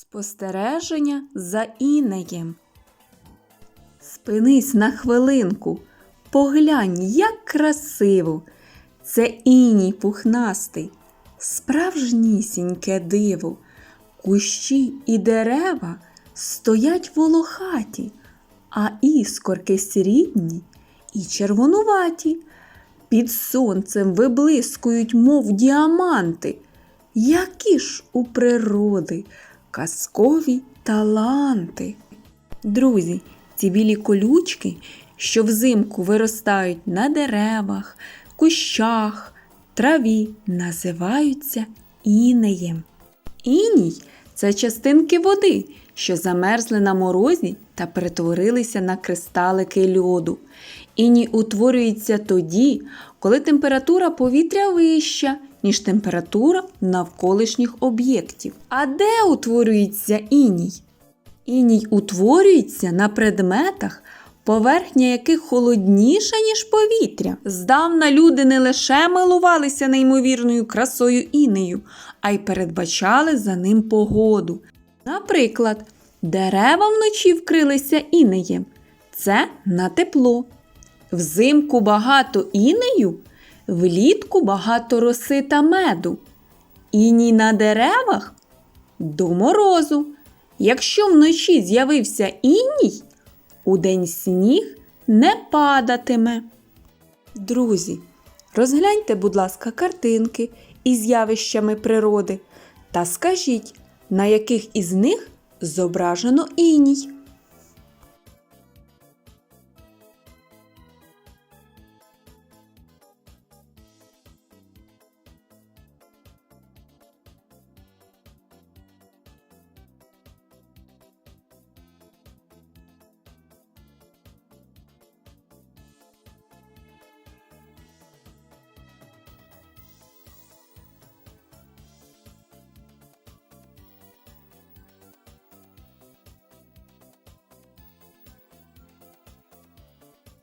Спостереження за інеєм. Спинись на хвилинку, поглянь, як красиво. Це іній пухнастий, справжнісіньке диво. Кущі і дерева стоять волохаті, а іскорки срібні і червонуваті. Під сонцем виблискують, мов діаманти. Які ж у природи казкові таланти. Друзі, ці білі колючки, що взимку виростають на деревах, кущах, траві, називаються інеєм. Іній це частинки води, що замерзли на морозі та перетворилися на кристалики льоду. Іній утворюється тоді, коли температура повітря вища, ніж температура навколишніх об'єктів. А де утворюється іній? Іній утворюється на предметах, поверхня яких холодніша, ніж повітря. Здавна люди не лише милувалися неймовірною красою інею, а й передбачали за ним погоду. Наприклад, дерева вночі вкрилися інеєм. Це на тепло. Взимку багато інею, влітку багато роси та меду. Іній на деревах до морозу. Якщо вночі з'явився іній, удень сніг не падатиме. Друзі, розгляньте, будь ласка, картинки із явищами природи та скажіть, на яких із них зображено іній.